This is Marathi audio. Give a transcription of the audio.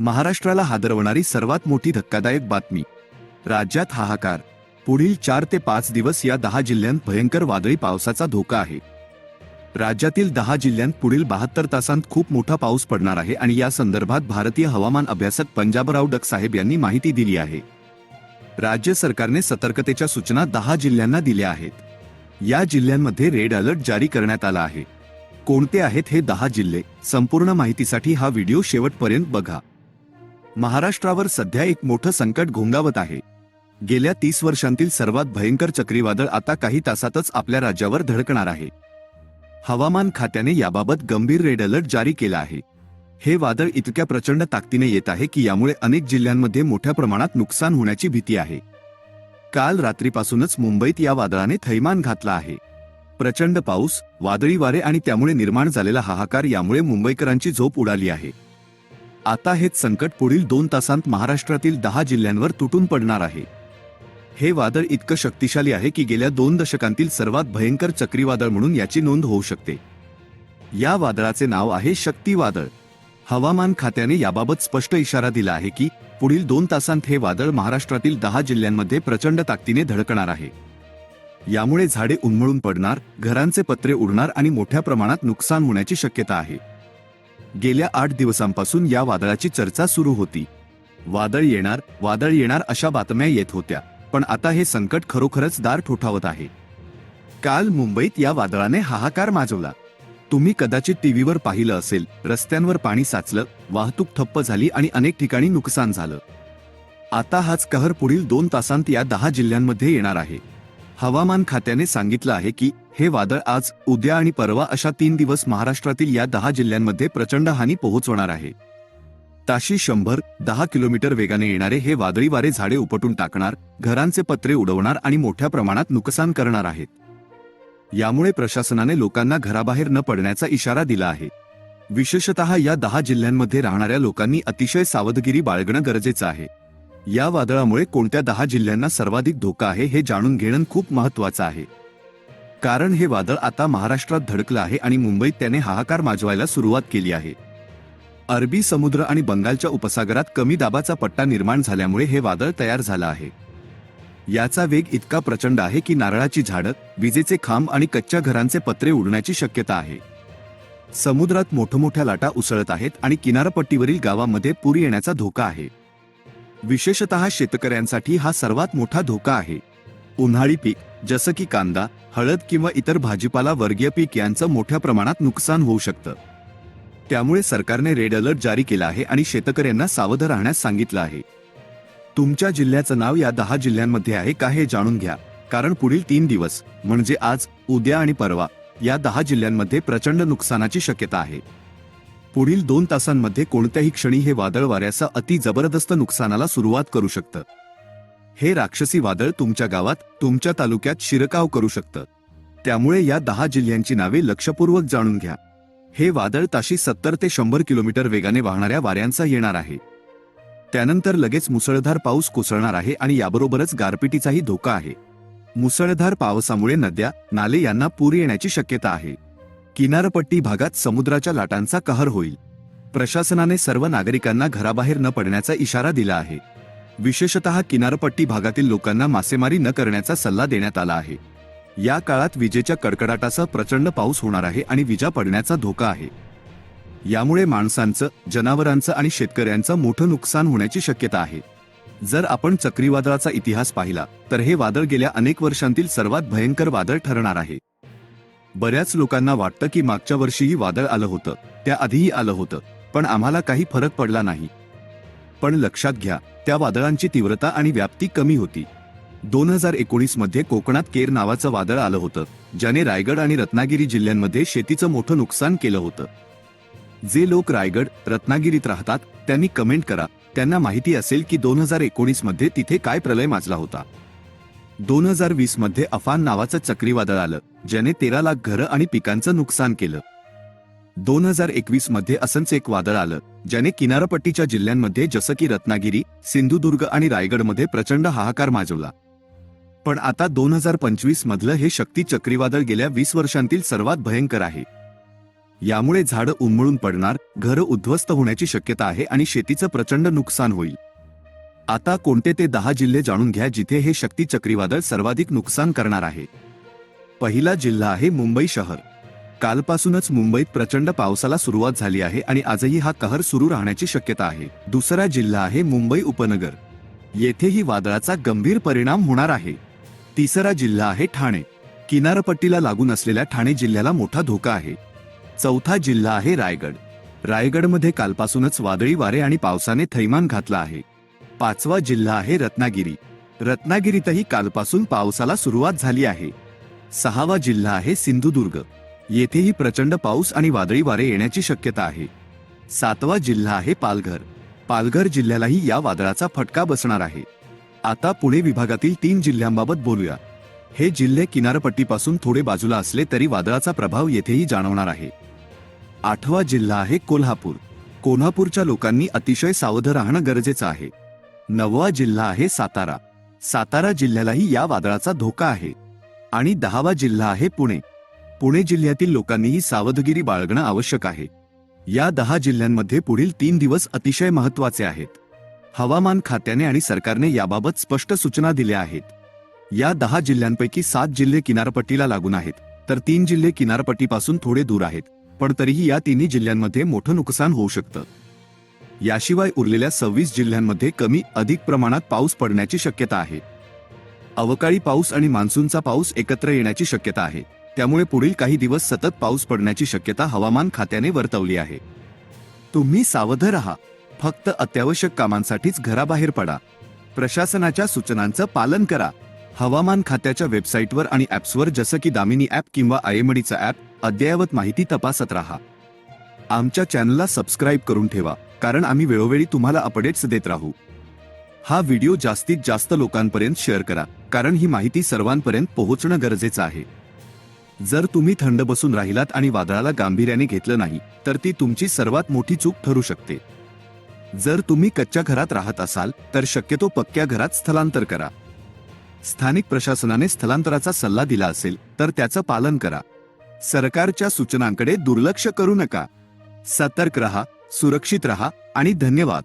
महाराष्ट्राला हादरवणारी सर्वात मोठी धक्कादायक बातमी. राज्यात हाहाकार. पुढील चार ते पाच दिवस या दहा जिल्ह्यांत भयंकर वादळी पावसाचा धोका आहे. राज्यातील दहा जिल्ह्यांत पुढील बहात्तर तासांत खूप मोठा पाऊस पडणार आहे आणि या संदर्भात भारतीय हवामान अभ्यासक पंजाबराव डक साहेब यांनी माहिती दिली आहे. राज्य सरकारने सतर्कतेच्या सूचना दहा जिल्ह्यांना दिल्या आहेत. या जिल्ह्यांमध्ये रेड अलर्ट जारी करण्यात आला आहे. कोणते आहेत हे दहा जिल्हे? संपूर्ण माहितीसाठी हा व्हिडिओ शेवटपर्यंत बघा. महाराष्ट्रावर सध्या एक मोठं संकट घोंगावत आहे. गेल्या तीस वर्षांतील सर्वात भयंकर चक्रीवादळ आता काही तासातच आपल्या राज्यावर धडकणार आहे. हवामान खात्याने याबाबत गंभीर रेड अलर्ट जारी केला आहे. हे वादळ इतक्या प्रचंड ताकदीने येत आहे की यामुळे अनेक जिल्ह्यांमध्ये मोठ्या प्रमाणात नुकसान होण्याची भीती आहे. काल रात्रीपासूनच मुंबईत या वादळाने थैमान घातला आहे. प्रचंड पाऊस वादळी वारे आणि त्यामुळे निर्माण झालेला हाहाकार यामुळे मुंबईकरांची झोप उडाली आहे. आता हेच संकट पुढील दोन तासांत महाराष्ट्रातील दहा जिल्ह्यांवर तुटून पडणार आहे. हे वादळ इतकं शक्तिशाली आहे की गेल्या दोन दशकांतील सर्वात भयंकर चक्रीवादळ म्हणून याची नोंद होऊ शकते. या वादळाचे नाव आहे शक्ती वादळ. हवामान खात्याने याबाबत स्पष्ट इशारा दिला आहे की पुढील दोन तासांत हे वादळ महाराष्ट्रातील दहा जिल्ह्यांमध्ये प्रचंड ताकदीने धडकणार आहे. यामुळे झाडे उन्मळून पडणार घरांचे पत्रे उडणार आणि मोठ्या प्रमाणात नुकसान होण्याची शक्यता आहे. गेल्या आठ दिवसांपासून या वादळाची चर्चा सुरू होती. वादळ येणार वादळ येणार अशा बातम्या येत होत्या पण आता हे संकट खरोखरच दार ठोठावत आहे. काल मुंबईत या वादळाने हाहाकार माजवला. तुम्ही कदाचित टीव्हीवर पाहिलं असेल रस्त्यांवर पाणी साचलं वाहतूक ठप्प झाली आणि अनेक ठिकाणी नुकसान झालं. आता हाच कहर पुढील दोन तासांत या दहा जिल्ह्यांमध्ये येणार आहे. हवामान खात्याने सांगितलं आहे की हे वादळ आज उद्या आणि परवा अशा तीन दिवस महाराष्ट्रातील या दहा जिल्ह्यांमध्ये प्रचंड हानी पोहोचवणार आहे. ताशी शंभर दहा किलोमीटर वेगाने येणारे हे वादळी वारे झाडे उपटून टाकणार घरांचे पत्रे उडवणार आणि मोठ्या प्रमाणात नुकसान करणार आहेत. यामुळे प्रशासनाने लोकांना घराबाहेर न पडण्याचा इशारा दिला आहे. विशेषतः या दहा जिल्ह्यांमध्ये राहणाऱ्या लोकांनी अतिशय सावधगिरी बाळगणं गरजेचं आहे. या वादळामुळे कोणत्या दहा जिल्ह्यांना सर्वाधिक धोका आहे हे जाणून घेणं खूप महत्वाचं आहे. कारण हे वादळ आता महाराष्ट्रात धडकलं आहे आणि मुंबईत त्याने हाहाकार माजवायला सुरुवात केली आहे. अरबी समुद्र आणि बंगालच्या उपसागरात कमी दाबाचा पट्टा निर्माण झाल्यामुळे हे वादळ तयार झालं आहे. याचा वेग इतका प्रचंड आहे की नारळाची झाडं विजेचे खांब आणि कच्च्या घरांचे पत्रे उडण्याची शक्यता आहे. समुद्रात मोठमोठ्या लाटा उसळत आहेत आणि किनारपट्टीवरील गावामध्ये पूर येण्याचा धोका आहे. विशेषतः शेतकऱ्यांसाठी हा सर्वात मोठा धोका आहे. उन्हाळी पीक जसं की कांदा हळद किंवा इतर भाजीपाला वर्गीय पीक यांचं मोठ्या प्रमाणात नुकसान होऊ शकतं. त्यामुळे सरकारने रेड अलर्ट जारी केला आहे आणि शेतकऱ्यांना सावध राहण्यास सांगितलं आहे. तुमच्या जिल्ह्याचं नाव या दहा जिल्ह्यांमध्ये आहे का हे जाणून घ्या. कारण पुढील तीन दिवस म्हणजे आज उद्या आणि परवा या दहा जिल्ह्यांमध्ये प्रचंड नुकसानाची शक्यता आहे. पुढील दोन तासांमध्ये कोणत्याही क्षणी हे वादळ वाऱ्याचा अति जबरदस्त नुकसानाला सुरुवात करू शकतं. हे राक्षसी वादळ तुमच्या गावात तुमच्या तालुक्यात शिरकाव करू शकतं. त्यामुळे या दहा जिल्ह्यांची नावे लक्षपूर्वक जाणून घ्या. हे वादळ ताशी सत्तर ते शंभर किलोमीटर वेगाने वाहणाऱ्या वाऱ्यांचा येणार आहे. त्यानंतर लगेच मुसळधार पाऊस कोसळणार आहे आणि याबरोबरच गारपिटीचाही धोका आहे. मुसळधार पावसामुळे नद्या नाले यांना पूर येण्याची शक्यता आहे. किनारपट्टी भागात समुद्राच्या लाटांचा कहर होईल. प्रशासनाने सर्व नागरिकांना घराबाहेर न पडण्याचा इशारा दिला आहे. विशेषतः किनारपट्टी भागातील लोकांना मासेमारी न करण्याचा सल्ला देण्यात आला आहे. या काळात विजेच्या कडकडाटासह प्रचंड पाऊस होणार आहे आणि विजा पडण्याचा धोका आहे. यामुळे माणसांचं जनावरांचं आणि शेतकऱ्यांचं मोठं नुकसान होण्याची शक्यता आहे. जर आपण चक्रीवादळाचा इतिहास पाहिला तर हे वादळ गेल्या अनेक वर्षांतील सर्वात भयंकर वादळ ठरणार आहे. बऱ्याच लोकांना वाटतं की मागच्या वर्षीही वादळ आलं होतं. त्याआधीही आलं होतं पण आम्हाला काही फरक पडला नाही. पण लक्षात घ्या त्या वादळांची तीव्रता आणि व्याप्ती कमी होती. दोन हजार एकोणीसमध्ये कोकणात केर नावाचं वादळ आलं होतं ज्याने रायगड आणि रत्नागिरी जिल्ह्यांमध्ये शेतीचं मोठं नुकसान केलं होतं. जे लोक रायगड रत्नागिरीत राहतात त्यांनी कमेंट करा. त्यांना माहिती असेल की दोन हजार एकोणीसमध्ये तिथे काय प्रलय माजला होता. दोन हजार वीसमध्ये अफान नावाचं चक्रीवादळ आलं ज्याने तेरा लाख घरं आणि पिकांचं नुकसान केलं. दोन हजार एकवीसमध्ये असंच एक वादळ आलं ज्याने किनारपट्टीच्या जिल्ह्यांमध्ये जसं की रत्नागिरी सिंधुदुर्ग आणि रायगडमध्ये प्रचंड हाहाकार माजवला. पण आता दोन हजार पंचवीस मधलं हे शक्ती चक्रीवादळ गेल्या वीस वर्षांतील सर्वात भयंकर आहे. यामुळे झाडं उन्मळून पडणार घरं उद्ध्वस्त होण्याची शक्यता आहे आणि शेतीचं प्रचंड नुकसान होईल. आता कोणते ते दहा जिल्हे जाणून घ्या जिथे हे शक्ती चक्रीवादळ सर्वाधिक नुकसान करणार आहे. पहिला जिल्हा आहे मुंबई शहर. कालपासूनच मुंबईत प्रचंड पावसाला सुरुवात झाली आहे आणि आजही हा कहर सुरू राहण्याची शक्यता आहे. दुसरा जिल्हा आहे मुंबई उपनगर. येथेही वादळाचा गंभीर परिणाम होणार आहे. तिसरा जिल्हा आहे ठाणे. किनारपट्टीला लागून असलेल्या ठाणे जिल्ह्याला मोठा धोका आहे. चौथा जिल्हा आहे रायगड. रायगडमध्ये कालपासूनच वादळी वारे आणि पावसाने थैमान घातला आहे. पाचवा जिल्हा आहे रत्नागिरी. रत्नागिरीतही कालपासून पावसाला सुरुवात झाली आहे. सहावा जिल्हा आहे सिंधुदुर्ग. येथेही प्रचंड पाऊस आणि वादळी वारे येण्याची शक्यता आहे. सातवा जिल्हा आहे पालघर. पालघर जिल्ह्यालाही या वादळाचा फटका बसणार आहे. आता पुणे विभागातील तीन जिल्ह्यांबाबत बोलूया. हे जिल्हे किनारपट्टीपासून थोडे बाजूला असले तरी वादळाचा प्रभाव येथेही जाणवणार आहे. आठवा जिल्हा आहे कोल्हापूर. कोल्हापूरच्या लोकांनी अतिशय सावध राहणं गरजेचं आहे. नववा जिल्हा आहे सातारा. सातारा जिल्ह्यालाही या वादळाचा धोका आहे. आणि दहावा जिल्हा आहे पुणे. पुणे जिल्ह्यातील लोकांनीही सावधगिरी बाळगणं आवश्यक आहे. या दहा जिल्ह्यांमध्ये पुढील तीन दिवस अतिशय महत्त्वाचे आहेत. हवामान खात्याने आणि सरकारने याबाबत स्पष्ट सूचना दिल्या आहेत. या दहा जिल्ह्यांपैकी सात जिल्हे किनारपट्टीला लागून आहेत. तर तीन जिल्हे किनारपट्टीपासून थोडे दूर आहेत. पण तरीही या तिन्ही जिल्ह्यांमध्ये मोठं नुकसान होऊ शकतं. याशिवाय उरलेल्या सव्वीस जिल्ह्यांमध्ये कमी अधिक प्रमाणात पाऊस पडण्याची शक्यता आहे. अवकाळी पाऊस आणि मान्सूनचा पाऊस एकत्र येण्याची शक्यता आहे. त्यामुळे पुढील काही दिवस सतत पाऊस पडण्याची शक्यता हवामान खात्याने वर्तवली आहे. तुम्ही सावध राहा. फक्त अत्यावश्यक कामांसाठीच घराबाहेर पडा. प्रशासनाच्या सूचनांचं पालन करा. हवामान खात्याच्या वेबसाईटवर आणि ॲप्सवर जसं की दामिनी ॲप किंवा आयएमडीचा ॲप अद्ययावत माहिती तपासत राहा. आमच्या चॅनलला सबस्क्राईब करून ठेवा. कारण आम्ही वेळोवेळी तुम्हाला अपडेट्स देत राहू. हा व्हिडिओ जास्तीत जास्त लोकांपर्यंत शेअर करा कारण ही माहिती सर्वांपर्यंत पोहोचणं गरजेचं आहे. जर तुम्ही थंड बसून राहिलात आणि वादळाला गांभीर्याने घेतलं नाही तर ती तुमची सर्वात मोठी चूक ठरू शकते. जर तुम्ही कच्च्या घरात राहत असाल तर शक्यतो पक्क्या घरात स्थलांतर करा. स्थानिक प्रशासनाने स्थलांतराचा सल्ला दिला असेल तर त्याचं पालन करा. सरकारच्या सूचनांकडे दुर्लक्ष करू नका. सतर्क रहा सुरक्षित रहा आणि धन्यवाद.